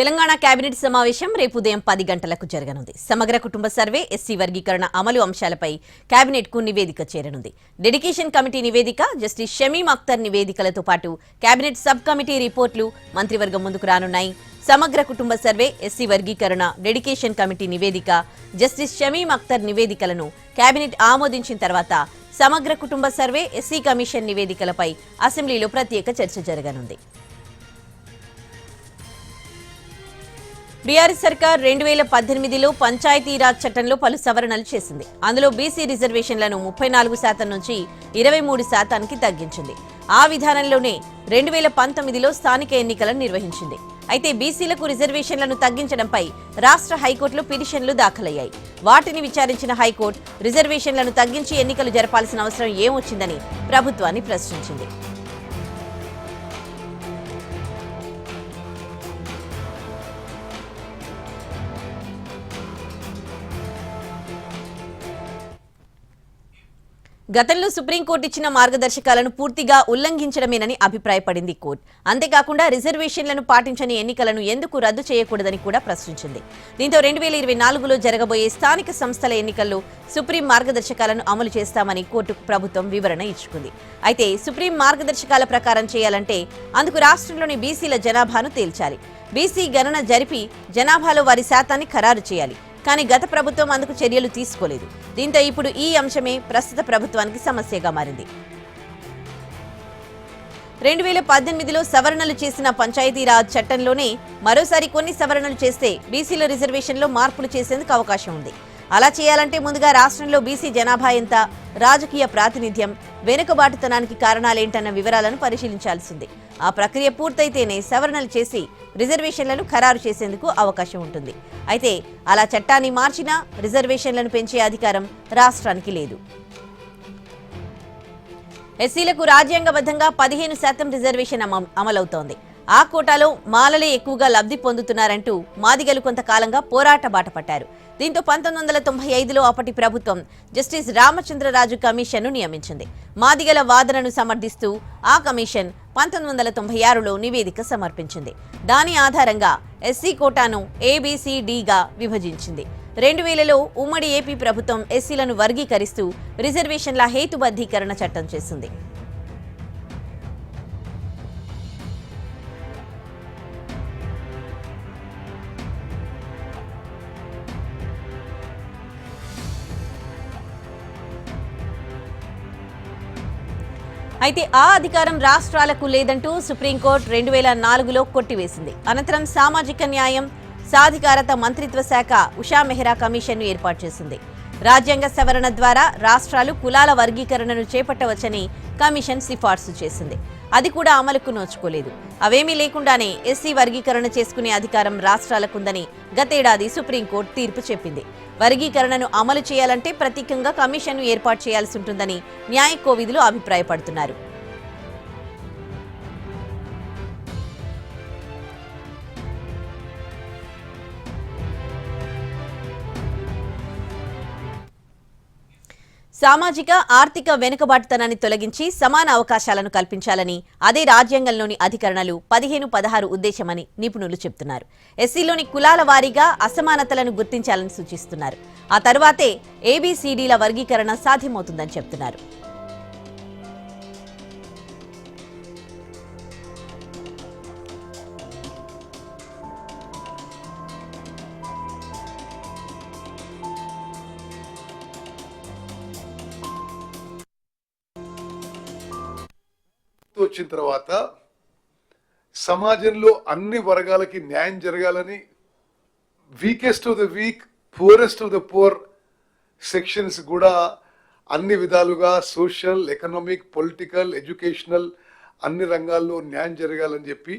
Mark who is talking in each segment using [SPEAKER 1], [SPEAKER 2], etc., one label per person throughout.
[SPEAKER 1] Telangana cabinet సమావేశం రేపు ఉదయం పది గంటలకు జరగనుంది. సమగ్ర కుటుంబ సర్వే ఎస్సీ వర్గీకరణ అమలు అంశాలపై కేబినెట్కు నివేదిక చేరనుంది. డెడికేషన్ కమిటీ నివేదిక జస్టిస్ షమీం అఖ్తర్ నివేదికలతో పాటు కేబినెట్ సబ్ కమిటీ రిపోర్టులు మంత్రివర్గం ముందుకు రానున్నాయి. సమగ్ర కుటుంబ సర్వే ఎస్సీ వర్గీకరణ డెడికేషన్ కమిటీ నివేదిక జస్టిస్ షమీం అఖ్తర్ నివేదికలను కేబినెట్ ఆమోదించిన తర్వాత సమగ్ర కుటుంబ సర్వే ఎస్సీ కమిషన్ నివేదికలపై అసెంబ్లీలో ప్రత్యేక చర్చ జరగనుంది. బీఆర్ఎస్ సర్కార్ రెండు వేల పద్దెనిమిదిలో పంచాయతీరాజ్ చట్టంలో పలు సవరణలు చేసింది. అందులో బీసీ రిజర్వేషన్లను ముప్పై నాలుగు శాతం నుంచి ఇరవై మూడు శాతానికి తగ్గించింది. ఆ విధానంలోనే రెండు వేల పంతొమ్మిదిలో స్థానిక ఎన్నికలను నిర్వహించింది. అయితే బీసీలకు రిజర్వేషన్లను తగ్గించడంపై రాష్ట్ర హైకోర్టులో పిటిషన్లు దాఖలయ్యాయి. వాటిని విచారించిన హైకోర్టు రిజర్వేషన్లను తగ్గించి ఎన్నికలు జరపాల్సిన అవసరం ఏమొచ్చిందని ప్రభుత్వాన్ని ప్రశ్నించింది. గతంలో సుప్రీంకోర్టు ఇచ్చిన మార్గదర్శకాలను పూర్తిగా ఉల్లంఘించడమేనని అభిప్రాయపడింది కోర్టు. అంతేకాకుండా రిజర్వేషన్లను పాటించని ఎన్నికలను ఎందుకు రద్దు చేయకూడదని కూడా ప్రశ్నించింది. దీంతో రెండు వేల ఇరవై నాలుగులో జరగబోయే స్థానిక సంస్థల ఎన్నికల్లో సుప్రీం మార్గదర్శకాలను అమలు చేస్తామని కోర్టుకు ప్రభుత్వం వివరణ ఇచ్చుకుంది. అయితే సుప్రీం మార్గదర్శకాల ప్రకారం చేయాలంటే అందుకు రాష్ట్రంలోని బీసీల జనాభాను తేల్చాలి. బీసీ గణన జరిపి జనాభాలో వారి శాతాన్ని ఖరారు చేయాలి. కానీ గత ప్రభుత్వం అందుకు చర్యలు తీసుకోలేదు. దీంతో ఇప్పుడు ఈ అంశమే ప్రస్తుత ప్రభుత్వానికి సమస్యగా మారింది. రెండు వేల పద్దెనిమిదిలో సవరణలు చేసిన పంచాయతీరాజ్ చట్టంలోనే మరోసారి కొన్ని సవరణలు చేస్తే బీసీల రిజర్వేషన్లో మార్పులు చేసేందుకు అవకాశం ఉంది. అలా చేయాలంటే ముందుగా రాష్ట్రంలో బీసీ జనాభా ఎంత రాజకీయ ప్రాతినిధ్యం వెనుకబాటుతనానికి కారణాలేంటన్న వివరాలను పరిశీలించాల్సింది. ఆ ప్రక్రియ పూర్తయితేనే సవరణలు చేసి రిజర్వేషన్లను ఖరారు చేసేందుకు అవకాశం ఉంటుంది. అయితే అలా చట్టాన్ని మార్చినా రిజర్వేషన్లను పెంచే అధికారం రాష్ట్రానికి లేదు. ఎస్సీలకు రాజ్యాంగబద్ధంగా పదిహేను శాతం రిజర్వేషన్ అమ- అమలవుతోంది. ఆ కోటాలో మాలలే ఎక్కువగా లబ్ధి పొందుతున్నారంటూ మాదిగలు కొంతకాలంగా పోరాట బాట పట్టారు. దీంతో పంతొమ్మిది వందల తొంభై ఐదులో అప్పటి ప్రభుత్వం జస్టిస్ రామచంద్రరాజు కమిషన్ను నియమించింది. మాదిగల వాదనను సమర్థిస్తూ ఆ కమిషన్ పంతొమ్మిది వందల తొంభై ఆరులో నివేదిక సమర్పించింది. దాని ఆధారంగా ఎస్సీ కోటాను ఏబిసిడిగా విభజించింది. రెండు వేలలో ఉమ్మడి ఏపీ ప్రభుత్వం ఎస్సీలను వర్గీకరిస్తూ రిజర్వేషన్ల హేతుబద్ధీకరణ చట్టం చేసింది. అయితే ఆ అధికారం రాష్ట్రాలకు లేదంటూ సుప్రీంకోర్టు రెండు వేల నాలుగులో కొట్టివేసింది. అనంతరం సామాజిక న్యాయం సాధికారత మంత్రిత్వ శాఖ ఉషా మెహ్రా కమిషన్ను ఏర్పాటు చేసింది. రాజ్యాంగ సవరణ ద్వారా రాష్ట్రాలు కులాల వర్గీకరణను చేపట్టవచ్చని కమిషన్ సిఫార్సు చేసింది. అది కూడా అమలుకు నోచుకోలేదు. అవేమీ లేకుండానే ఎస్సీ వర్గీకరణ చేసుకునే అధికారం రాష్ట్రాలకుందని గతేడాది సుప్రీంకోర్టు తీర్పు చెప్పింది. వర్గీకరణను అమలు చేయాలంటే ప్రత్యేకంగా కమిషన్ను ఏర్పాటు చేయాల్సి ఉంటుందని న్యాయ కోవిధులు అభిప్రాయపడుతున్నారు. సామాజిక ఆర్థిక వెనుకబాటుతనాన్ని తొలగించి సమాన అవకాశాలను కల్పించాలని అదే రాజ్యాంగంలోని అధికరణలు పదిహేను పదహారు ఉద్దేశమని నిపుణులు చెబుతున్నారు. ఎస్సీలోని కులాల వారీగా అసమానతలను గుర్తించాలని సూచిస్తున్నారు. ఆ తర్వాతే ఏబీసీడీల వర్గీకరణ సాధ్యమవుతుందని చెబుతున్నారు.
[SPEAKER 2] వచ్చిన తర్వాత సమాజంలో అన్ని వర్గాలకి న్యాయం జరగాలని weakest of the weak poorest of the poor sections కూడా అన్ని విధాలుగా సోషల్ ఎకనామిక్ పొలిటికల్ ఎడ్యుకేషనల్ అన్ని రంగాల్లో న్యాయం జరగాలని చెప్పి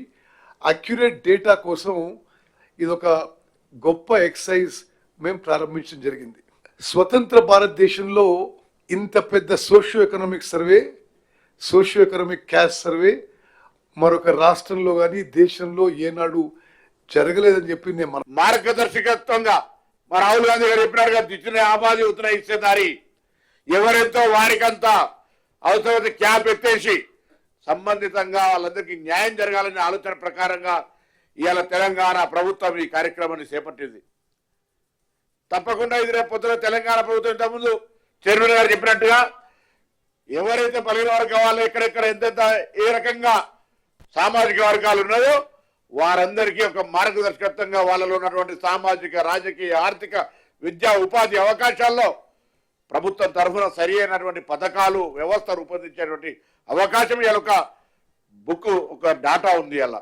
[SPEAKER 2] అక్యురేట్ డేటా కోసం ఇదొక గొప్ప ఎక్సైజ్ మేము ప్రారంభించడం జరిగింది. స్వతంత్ర భారతదేశంలో ఇంత పెద్ద socio economic survey socio economic caste survey మరొక రాష్ట్రంలో కానీ దేశంలో ఏనాడు జరగలేదని చెప్పి నేను మన
[SPEAKER 3] మార్గదర్శకత్వంగా మా రాహుల్ గాంధీ గారు చెప్పినట్టుగా దిచ్చిన ఆబాది ఉత్తర ఇచ్చేదారి ఎవరెంతో వారికంత అవసరమైన క్యాప్ ఎత్తేసి సంబంధితంగా వాళ్ళందరికీ న్యాయం జరగాలనే ఆలోచన ప్రకారంగా ఇవాళ తెలంగాణ ప్రభుత్వం ఈ కార్యక్రమాన్ని చేపట్టింది. తప్పకుండా ఇది రేపు పొద్దున తెలంగాణ ప్రభుత్వం ఇంతకుముందు చైర్మన్ గారు చెప్పినట్టుగా ఎవరైతే పలిగిన వర్గం వాళ్ళు ఎక్కడెక్కడ ఎంతెంత ఏ రకంగా సామాజిక వర్గాలు ఉన్నాయో వారందరికీ ఒక మార్గదర్శకత్వంగా వాళ్ళలో ఉన్నటువంటి సామాజిక రాజకీయ ఆర్థిక విద్యా ఉపాధి అవకాశాల్లో ప్రభుత్వం తరఫున సరి అయినటువంటి పథకాలు వ్యవస్థ రూపొందించేటువంటి అవకాశం ఇలా ఒక బుక్ ఒక డాటా ఉంది అలా.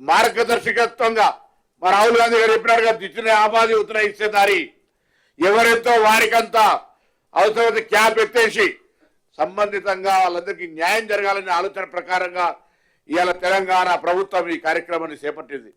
[SPEAKER 3] మార్గదర్శకత్వంగా మా రాహుల్ గాంధీ గారు చెప్పినట్టుగా దిచ్చిన ఆబాది ఉత్తర ఇచ్చేదారి ఎవరెంతో వారికంతా అవసరమైతే క్యాప్ ఎత్తేసి సంబంధితంగా వాళ్ళందరికీ న్యాయం జరగాలనే ఆలోచన ప్రకారంగా ఇవాళ తెలంగాణ ప్రభుత్వం ఈ కార్యక్రమాన్ని చేపట్టింది.